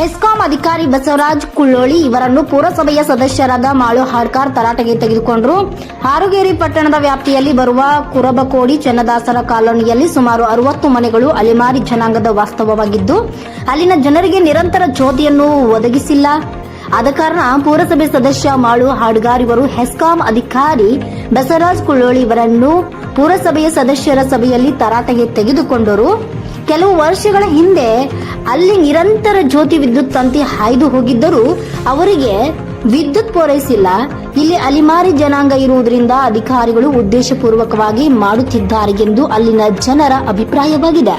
ಹೆಸ್ಕಾಂ ಅಧಿಕಾರಿ ಬಸವರಾಜ್ ಕುಳ್ಳೋಳಿ ಇವರನ್ನು ಪುರಸಭೆಯ ಸದಸ್ಯರಾದ ಮಾಳು ಹಾಡ್ಕಾರ್ ತರಾಟೆಗೆ ತೆಗೆದುಕೊಂಡರು. ಹಾರುಗೇರಿ ಪಟ್ಟಣದ ವ್ಯಾಪ್ತಿಯಲ್ಲಿ ಬರುವ ಕುರಬಕೋಡಿ ಚನ್ನದಾಸರ ಕಾಲೋನಿಯಲ್ಲಿ ಸುಮಾರು ಅರವತ್ತು ಮನೆಗಳು ಅಲೆಮಾರಿ ಜನಾಂಗದ ವಾಸ್ತವವಾಗಿದ್ದು, ಅಲ್ಲಿನ ಜನರಿಗೆ ನಿರಂತರ ಜ್ಯೋತಿಯನ್ನು ಒದಗಿಸಿಲ್ಲ. ಆದ ಕಾರಣ ಪುರಸಭೆ ಸದಸ್ಯ ಮಾಳು ಹಾಡ್ಗಾರ್ ಇವರು ಹೆಸ್ಕಾಂ ಅಧಿಕಾರಿ ಬಸವರಾಜ್ ಕುಳ್ಳೋಳಿ ಇವರನ್ನು ಪುರಸಭೆಯ ಸದಸ್ಯರ ಸಭೆಯಲ್ಲಿ ತರಾಟೆಗೆ ತೆಗೆದುಕೊಂಡರು. ಕೆಲವು ವರ್ಷಗಳ ಹಿಂದೆ ಅಲ್ಲಿ ನಿರಂತರ ಜ್ಯೋತಿ ವಿದ್ಯುತ್ ತಂತಿ ಹಾಯ್ದು ಹೋಗಿದ್ದರೂ ಅವರಿಗೆ ವಿದ್ಯುತ್ ಪೂರೈಸಿಲ್ಲ. ಇಲ್ಲಿ ಅಲಿಮಾರಿ ಜನಾಂಗ ಇರುವುದರಿಂದ ಅಧಿಕಾರಿಗಳು ಉದ್ದೇಶಪೂರ್ವಕವಾಗಿ ಮಾಡುತ್ತಿದ್ದಾರೆ ಎಂದು ಅಲ್ಲಿನ ಜನರ ಅಭಿಪ್ರಾಯವಾಗಿದೆ.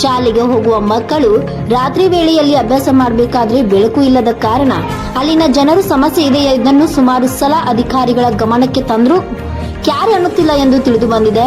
ಶಾಲೆಗೆ ಹೋಗುವ ಮಕ್ಕಳು ರಾತ್ರಿ ವೇಳೆಯಲ್ಲಿ ಅಭ್ಯಾಸ ಮಾಡಬೇಕಾದ್ರೆ ಬೆಳಕು ಇಲ್ಲದ ಕಾರಣ ಅಲ್ಲಿನ ಜನರು ಸಮಸ್ಯೆ ಇದೆ ಇದನ್ನು ಸುಮಾರು ಸಲ ಅಧಿಕಾರಿಗಳ ಗಮನಕ್ಕೆ ತಂದ್ರು. ಕ್ಯಾರೆ ಅನ್ನುತ್ತಿಲ್ಲ ಎಂದು ತಿಳಿದು ಬಂದಿದೆ.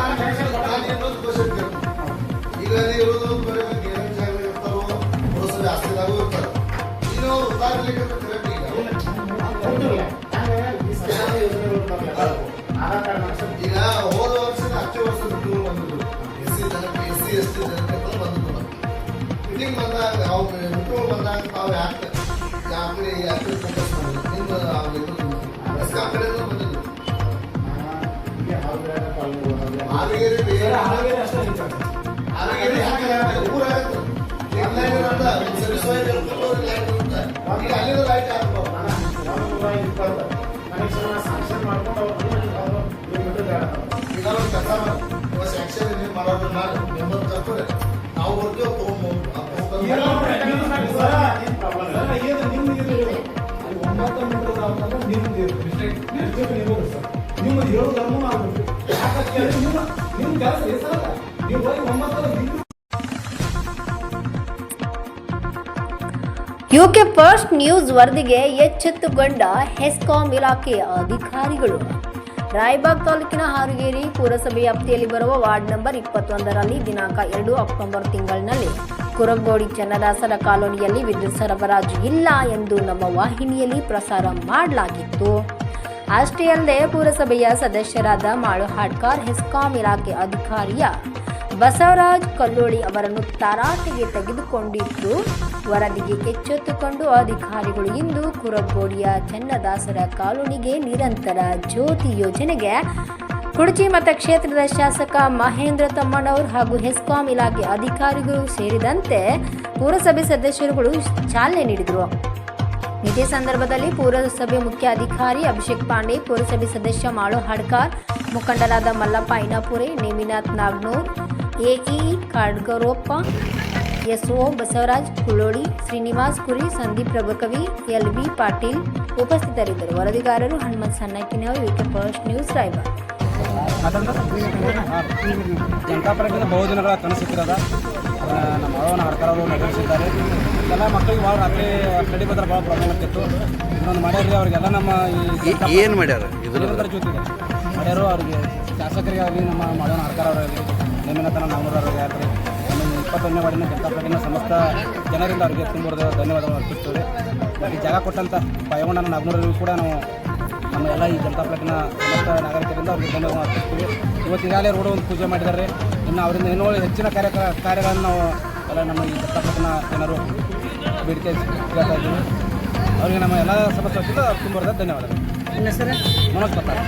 ಈಗ ಈಗ ಹೋದ ವರ್ಷ ಹತ್ತು ವರ್ಷ ಬಿಟ್ಟು ಬಂದಿದ್ರು. ಎಸ್ ಸಿ ಜನಕ್ಕೆ ಎಸ್ ಸಿ ಎಸ್ ಟಿ ಜನಕ್ಕೆ ಅಂತ ಬಂದಿದ್ರು ಫಿಟ್ಟಿಂಗ್ ಬಂದಾಗ ಅವು ಬಿಟ್ಟು ಬಂದಾಗ ತಾವು ಯಾಕೆ ಯಾಕೆ ಯಾಕೆ ಫೋಕಸ್ ಮಾಡಿದ್ರು? ನಿಮ್ದು ಎಸ್ ಕಾ ಕಡೆಯಿಂದ ಬಂದಿದ್ರು ಹಾವೇರಿ ಬೇರೆ. ಹಾವೇರಿ ಯಾಕೆ ಊರ ಲೈನ್ ಇರಲ್ಲ ಸರ್ವಿಸ್ ಈಗ ಅಲ್ಲಿಂದ ಲೈಟ್ ಹಾಕ್ಬೇಕು ಈಗ ಒಂದು ಕೆಲಸ ಮಾಡಿ ಸ್ಯಾಂಕ್ಷನ್ ನೀವು ಮಾಡೋದು ನಾನು ನಾವು ಬರ್ತೀವಿ ನಿಮ್ದು ಹೇಳು ಧರ್ಮ ಆಗ್ಬೇಕು ಯಾಕಂತ ಕೇಳಿ ನಿಮ್ಮ ನಿಮ್ಮ ಕೆಲಸ ಹೆಸರಲ್ಲ. ನೀವು ಒಂಬತ್ತು ಯುಕೆ ಫಸ್ಟ್ ನ್ಯೂಸ್ ವರದಿಗೆ ಎಚ್ಚೆತ್ತುಕೊಂಡ ಹೆಸ್ಕಾಂ ಇಲಾಖೆಯ ಅಧಿಕಾರಿಗಳು. ರಾಯಬಾಗ್ ತಾಲೂಕಿನ ಹಾರುಗೇರಿ ಪುರಸಭೆ ವ್ಯಾಪ್ತಿಯಲ್ಲಿ ಬರುವ ವಾರ್ಡ್ ನಂಬರ್ ಇಪ್ಪತ್ತೊಂದರಲ್ಲಿ ದಿನಾಂಕ ಎರಡು ಅಕ್ಟೋಬರ್ ತಿಂಗಳಿನಲ್ಲಿ ಕುರಗೋಡಿ ಚನ್ನದಾಸರ ಕಾಲೋನಿಯಲ್ಲಿ ವಿದ್ಯುತ್ ಸರಬರಾಜು ಇಲ್ಲ ಎಂದು ನಮ್ಮ ವಾಹಿನಿಯಲ್ಲಿ ಪ್ರಸಾರ ಮಾಡಲಾಗಿತ್ತು. ಅಷ್ಟೇ ಅಲ್ಲದೆ ಪುರಸಭೆಯ ಸದಸ್ಯರಾದ ಮಾಳು ಹಾಡ್ಕಾರ್ ಹೆಸ್ಕಾಂ ಇಲಾಖೆ ಅಧಿಕಾರಿಯ ಬಸವರಾಜ್ ಕಲ್ಲೋಳಿ ಅವರನ್ನು ತರಾಟೆಗೆ ತೆಗೆದುಕೊಂಡಿದ್ದು, ವರದಿಗೆ ಎಚ್ಚೆತ್ತುಕೊಂಡು ಅಧಿಕಾರಿಗಳು ಇಂದು ಕುರಗೋಡಿಯ ಚನ್ನದಾಸರ ಕಾಲೋನಿಗೆ ನಿರಂತರ ಜ್ಯೋತಿ ಯೋಜನೆಗೆ ಕುಡಚಿ ಮತಕ್ಷೇತ್ರದ ಶಾಸಕ ಮಹೇಂದ್ರ ತಮ್ಮಣ್ಣವರು ಹಾಗೂ ಹೆಸ್ಕಾಂ ಇಲಾಖೆ ಅಧಿಕಾರಿಗಳು ಸೇರಿದಂತೆ ಪುರಸಭೆ ಸದಸ್ಯರುಗಳು ಚಾಲನೆ ನೀಡಿದರು. ಇದೇ ಸಂದರ್ಭದಲ್ಲಿ ಪುರಸಭೆ ಮುಖ್ಯ ಅಧಿಕಾರಿ ಅಭಿಷೇಕ್ ಪಾಂಡೆ, ಪುರಸಭೆ ಸದಸ್ಯ ಮಾಳು ಹಾಡ್ಕಾರ್, ಮುಖಂಡರಾದ ಮಲ್ಲಪ್ಪ ಐನಾಪುರೆ, ನೇಮಿನಾಥ್ ನಾಗ್ನೂರ್ ಎಇ ಕಾಡ್ಗರೋಪ್ಪ ಒ ಬಸವರಾಜ್ ಕುಳೋಳಿ ಶ್ರೀನಿವಾಸ್ ಕುರಿ ಸಂದೀಪ್ ಪ್ರಭಕವಿ ಎಲ್ ಬಿ ಪಾಟೀಲ್ ಉಪಸ್ಥಿತರಿದ್ದರು. ವರದಿಗಾರರು Hanumant ಸಣ್ಣಕ್ಕಿನವರು VK first news Raybag Janata ಪಾರ್ಟಿಯಿಂದ ಬಹುದಿನಗಳ ಅದನ್ನ ನಮ್ಮ ಅವನ ಹರ್ಕರವರು ನೆರವೇರಿಸಿದ್ದಾರೆ. ಎಲ್ಲ ಮಕ್ಕಳಿಗೆ ಭಾಳ ರಾತ್ರಿ ಕಡಿ ಬಂದ್ರೆ ಭಾಳ ಪ್ರಾಬ್ಲಮ್ ಆಗ್ತಿತ್ತು. ಇನ್ನೊಂದು ಮಾಡ್ಯಾರ್ರಿ ಅವ್ರಿಗೆಲ್ಲ ನಮ್ಮ ಏನು ಮಾಡ್ಯಾರ? ಇದ್ರ ಜೊತೆಗೆ. ಮಾಡ್ಯಾರು ಅವ್ರಿಗೆ ಶಾಸಕರಿಗೆ ಆಗಲಿ ನಮ್ಮ ಮಾಡೋಣ ಹಡ್ಕರ ಅವರಾಗಲಿ ನೇಮಿನತನ ನಾನ್ನೂರವ್ರಿಗೆ ಆಗಲಿ, ನಮ್ಮ ಇಪ್ಪತ್ತೊಂದನೇ ವಾರ್ಡಿನ ಜನತಾ ಪಾರ್ಟಿನ ಸಮಸ್ತ ಜನರಿಂದ ಅವ್ರಿಗೆ ತುಂಬ ಧನ್ಯವಾದಗಳು ಅರ್ಪಿಸ್ತೇವೆ. ಈ ಜಾಗ ಕೊಟ್ಟಂಥ ಪಯಗೊಂಡನ ನಾಗ್ನೂರರಿಗೂ ಕೂಡ ನಾವು ನಮ್ಮ ಎಲ್ಲ ಈ ಜನತಾ ಪಾರ್ಟಿನ ಸಮಸ್ತ ನಾಗರಿಕರಿಂದ ಅವ್ರಿಗೆ ಧನ್ಯವಾದ ಅರ್ಪಿಸ್ತೀವಿ. ಇವತ್ತು ಈಗಾಗಲೇ ರೋಡ್ ಒಂದು ಪೂಜೆ ಮಾಡಿದ್ದಾರೆ. ಇನ್ನು ಅವರಿಂದ ಇನ್ನೂ ಹೆಚ್ಚಿನ ಕಾರ್ಯ ಕಾರ್ಯಗಳನ್ನು ನಾವು ಎಲ್ಲ ನಮ್ಮ ಈ ಜನತಾ ಪಾರ್ಟಿನ ಜನರು ಬೇಡಿಕೆ ಕೇಳ್ತಾ ಇದ್ದೀವಿ ಅವರಿಗೆ ನಮ್ಮ ಎಲ್ಲ ಸಮಸ್ಯೆ ತುಂಬ ಧನ್ಯವಾದಗಳು. ನಿಮ್ಮ ಹೆಸರು ಮನೋಜ್ ಪತ್ತಾರ್